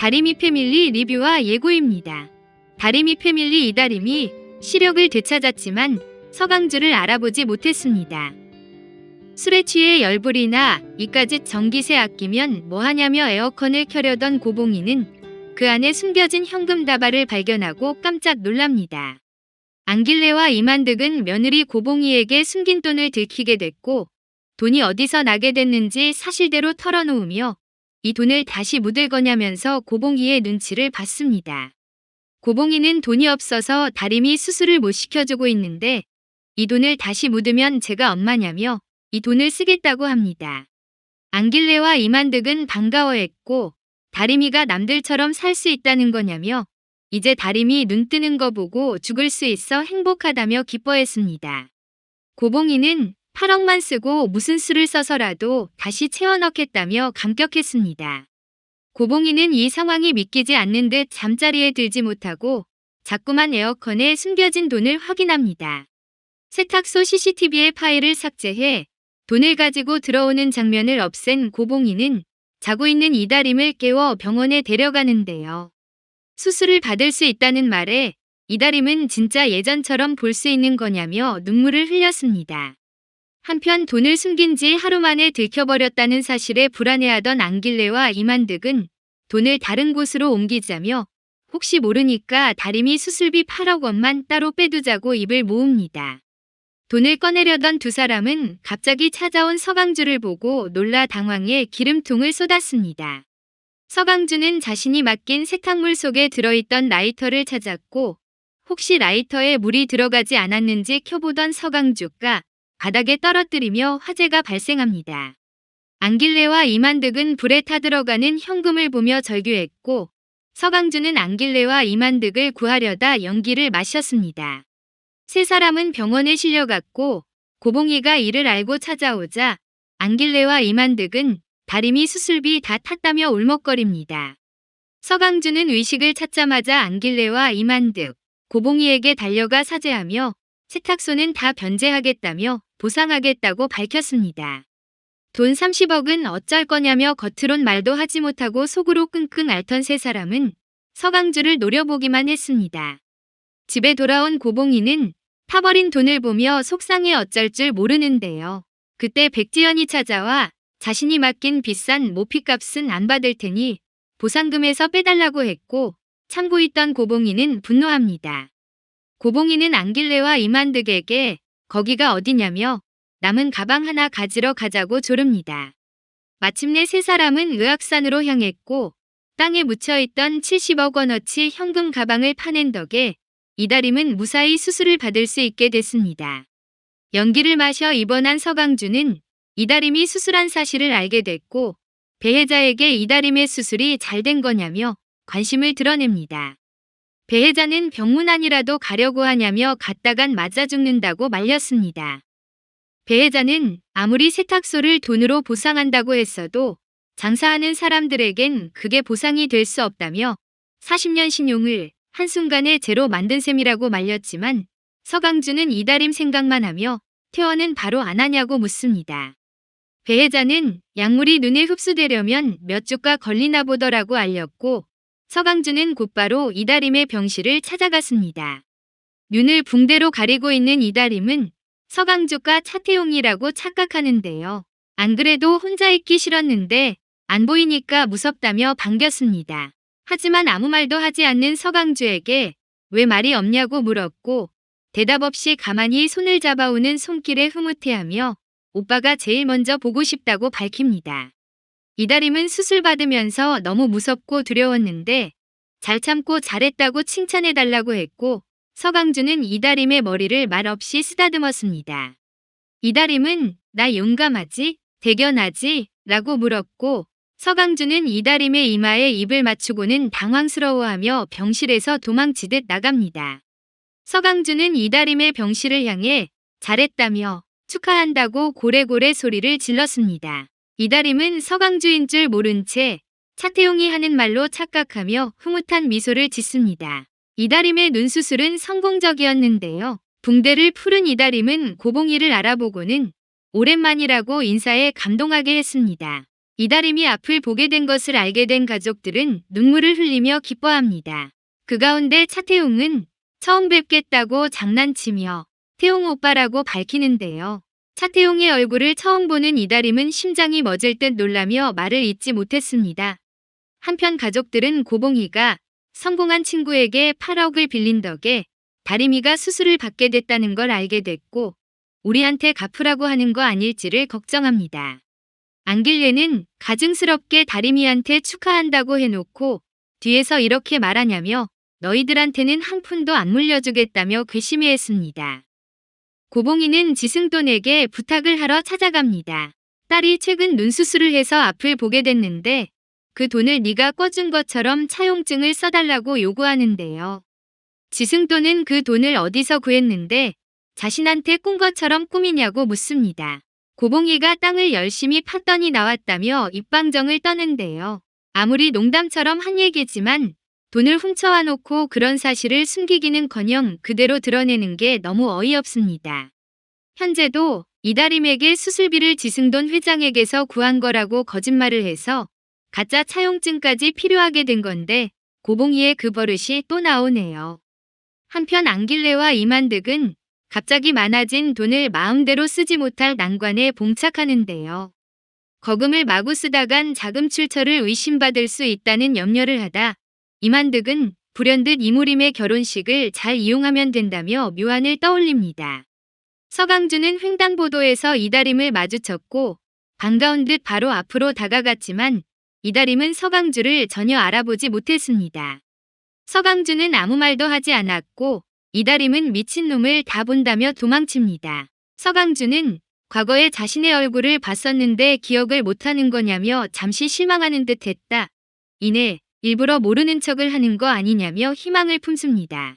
다리미 패밀리 리뷰와 예고입니다. 다리미 패밀리 이다림이 시력을 되찾았지만 서강주를 알아보지 못했습니다. 술에 취해 열불이나 이까짓 전기세 아끼면 뭐하냐며 에어컨을 켜려던 고봉이는 그 안에 숨겨진 현금 다발을 발견하고 깜짝 놀랍니다. 안길레와 이만득은 며느리 고봉이에게 숨긴 돈을 들키게 됐고 돈이 어디서 나게 됐는지 사실대로 털어놓으며 이 돈을 다시 묻을 거냐면서 고봉이의 눈치를 봤습니다. 고봉이는 돈이 없어서 다림이 수술을 못 시켜주고 있는데 이 돈을 다시 묻으면 제가 엄마냐며 이 돈을 쓰겠다고 합니다. 안길레와 이만득은 반가워했고 다림이가 남들처럼 살 수 있다는 거냐며 이제 다림이 눈 뜨는 거 보고 죽을 수 있어 행복하다며 기뻐했습니다. 고봉이는 8억만 쓰고 무슨 수를 써서라도 다시 채워 넣겠다며 감격했습니다. 고봉이는 이 상황이 믿기지 않는 듯 잠자리에 들지 못하고 자꾸만 에어컨에 숨겨진 돈을 확인합니다. 세탁소 CCTV의 파일을 삭제해 돈을 가지고 들어오는 장면을 없앤 고봉이는 자고 있는 이다림을 깨워 병원에 데려가는데요. 수술을 받을 수 있다는 말에 이다림은 진짜 예전처럼 볼 수 있는 거냐며 눈물을 흘렸습니다. 한편 돈을 숨긴 지 하루 만에 들켜버렸다는 사실에 불안해하던 안길레와 이만득은 돈을 다른 곳으로 옮기자며 혹시 모르니까 다림이 수술비 8억 원만 따로 빼두자고 입을 모읍니다. 돈을 꺼내려던 두 사람은 갑자기 찾아온 서강주를 보고 놀라 당황해 기름통을 쏟았습니다. 서강주는 자신이 맡긴 세탁물 속에 들어있던 라이터를 찾았고 혹시 라이터에 물이 들어가지 않았는지 켜보던 서강주가 바닥에 떨어뜨리며 화재가 발생합니다. 안길레와 이만득은 불에 타들어가는 현금을 보며 절규했고 서강주는 안길레와 이만득을 구하려다 연기를 마셨습니다. 세 사람은 병원에 실려갔고 고봉이가 이를 알고 찾아오자 안길레와 이만득은 다림이 수술비 다 탔다며 울먹거립니다. 서강주는 의식을 찾자마자 안길레와 이만득, 고봉이에게 달려가 사죄하며 세탁소는 다 변제하겠다며 보상하겠다고 밝혔습니다. 돈 30억은 어쩔 거냐며 겉으론 말도 하지 못하고 속으로 끙끙 앓던 세 사람은 서강주를 노려보기만 했습니다. 집에 돌아온 고봉이는 타버린 돈을 보며 속상해 어쩔 줄 모르는데요. 그때 백지연이 찾아와 자신이 맡긴 비싼 모피값은 안 받을 테니 보상금에서 빼달라고 했고 참고 있던 고봉이는 분노합니다. 고봉이는 안길레와 이만득에게 거기가 어디냐며 남은 가방 하나 가지러 가자고 조릅니다. 마침내 세 사람은 의악산으로 향했고 땅에 묻혀있던 70억 원어치 현금 가방을 파낸 덕에 이다림은 무사히 수술을 받을 수 있게 됐습니다. 연기를 마셔 입원한 서강주는 이다림이 수술한 사실을 알게 됐고 배혜자에게 이다림의 수술이 잘 된 거냐며 관심을 드러냅니다. 배혜자는 병문안이라도 가려고 하냐며 갔다간 맞아 죽는다고 말렸습니다. 배혜자는 아무리 세탁소를 돈으로 보상한다고 했어도 장사하는 사람들에겐 그게 보상이 될 수 없다며 40년 신용을 한순간에 제로 만든 셈이라고 말렸지만 서강주는 이다림 생각만 하며 퇴원은 바로 안 하냐고 묻습니다. 배혜자는 약물이 눈에 흡수되려면 몇 주가 걸리나 보더라고 알렸고 서강주는 곧바로 이다림의 병실을 찾아갔습니다. 눈을 붕대로 가리고 있는 이다림은 서강주가 차태용이라고 착각하는데요. 안 그래도 혼자 있기 싫었는데 안 보이니까 무섭다며 반겼습니다. 하지만 아무 말도 하지 않는 서강주에게 왜 말이 없냐고 물었고 대답 없이 가만히 손을 잡아오는 손길에 흐뭇해하며 오빠가 제일 먼저 보고 싶다고 밝힙니다. 이다림은 수술 받으면서 너무 무섭고 두려웠는데 잘 참고 잘했다고 칭찬해달라고 했고 서강주는 이다림의 머리를 말없이 쓰다듬었습니다. 이다림은 나 용감하지? 대견하지? 라고 물었고 서강주는 이다림의 이마에 입을 맞추고는 당황스러워하며 병실에서 도망치듯 나갑니다. 서강주는 이다림의 병실을 향해 잘했다며 축하한다고 고래고래 소리를 질렀습니다. 이다림은 서강주인 줄 모른 채 차태용이 하는 말로 착각하며 흐뭇한 미소를 짓습니다. 이다림의 눈수술은 성공적이었는데요. 붕대를 푸른 이다림은 고봉이를 알아보고는 오랜만이라고 인사에 감동하게 했습니다. 이다림이 앞을 보게 된 것을 알게 된 가족들은 눈물을 흘리며 기뻐합니다. 그 가운데 차태웅은 처음 뵙겠다고 장난치며 태웅 오빠라고 밝히는데요. 차태웅의 얼굴을 처음 보는 이다림은 심장이 멎을 듯 놀라며 말을 잇지 못했습니다. 한편 가족들은 고봉이가 성공한 친구에게 8억을 빌린 덕에 다림이가 수술을 받게 됐다는 걸 알게 됐고 우리한테 갚으라고 하는 거 아닐지를 걱정합니다. 안길래는 가증스럽게 다림이한테 축하한다고 해놓고 뒤에서 이렇게 말하냐며 너희들한테는 한 푼도 안 물려주겠다며 괘씸해했습니다. 고봉이는 지승돈에게 부탁을 하러 찾아갑니다. 딸이 최근 눈수술을 해서 앞을 보게 됐는데 그 돈을 네가 꿔준 것처럼 차용증을 써달라고 요구하는데요. 지승돈은 그 돈을 어디서 구했는데 자신한테 꾼 것처럼 꾸미냐고 묻습니다. 고봉이가 땅을 열심히 팠더니 나왔다며 입방정을 떠는데요. 아무리 농담처럼 한 얘기지만 돈을 훔쳐와 놓고 그런 사실을 숨기기는커녕 그대로 드러내는 게 너무 어이없습니다. 현재도 이다림에게 수술비를 지승돈 회장에게서 구한 거라고 거짓말을 해서 가짜 차용증까지 필요하게 된 건데 고봉이의 그 버릇이 또 나오네요. 한편 안길래와 이만득은 갑자기 많아진 돈을 마음대로 쓰지 못할 난관에 봉착하는데요. 거금을 마구 쓰다간 자금 출처를 의심받을 수 있다는 염려를 하다 이만득은 불현듯 이무림의 결혼식을 잘 이용하면 된다며 묘안을 떠올립니다. 서강준은 횡단보도에서 이다림을 마주쳤고 반가운 듯 바로 앞으로 다가갔지만 이다림은 서강주를 전혀 알아보지 못했습니다. 서강주는 아무 말도 하지 않았고 이다림은 미친놈을 다 본다며 도망칩니다. 서강주는 과거에 자신의 얼굴을 봤었는데 기억을 못하는 거냐며 잠시 실망하는 듯 했다. 이내 일부러 모르는 척을 하는 거 아니냐며 희망을 품습니다.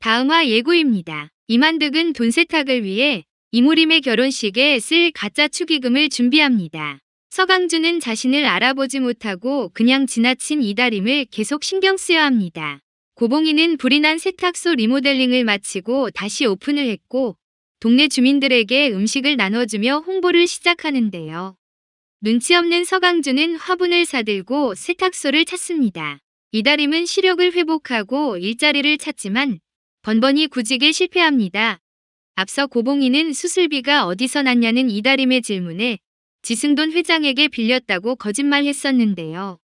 다음화 예고입니다. 이만득은 돈 세탁을 위해 이무림의 결혼식에 쓸 가짜 축의금을 준비합니다. 서강주는 자신을 알아보지 못하고 그냥 지나친 이다림을 계속 신경 쓰여야 합니다. 고봉이는 불이 난 세탁소 리모델링을 마치고 다시 오픈을 했고 동네 주민들에게 음식을 나눠주며 홍보를 시작하는데요. 눈치 없는 서강주는 화분을 사들고 세탁소를 찾습니다. 이다림은 시력을 회복하고 일자리를 찾지만 번번이 구직에 실패합니다. 앞서 고봉이는 수술비가 어디서 났냐는 이다림의 질문에 지승돈 회장에게 빌렸다고 거짓말했었는데요.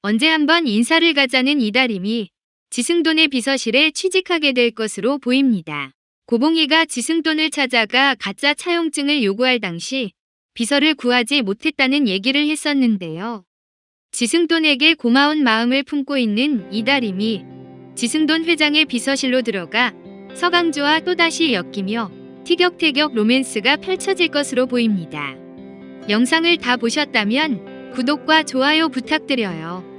언제 한번 인사를 가자는 이다림이 지승돈의 비서실에 취직하게 될 것으로 보입니다. 고봉이가 지승돈을 찾아가 가짜 차용증을 요구할 당시 비서를 구하지 못했다는 얘기를 했었는데요. 지승돈에게 고마운 마음을 품고 있는 이다림이 지승돈 회장의 비서실로 들어가 서강주와 또다시 엮이며 티격태격 로맨스가 펼쳐질 것으로 보입니다. 영상을 다 보셨다면 구독과 좋아요 부탁드려요.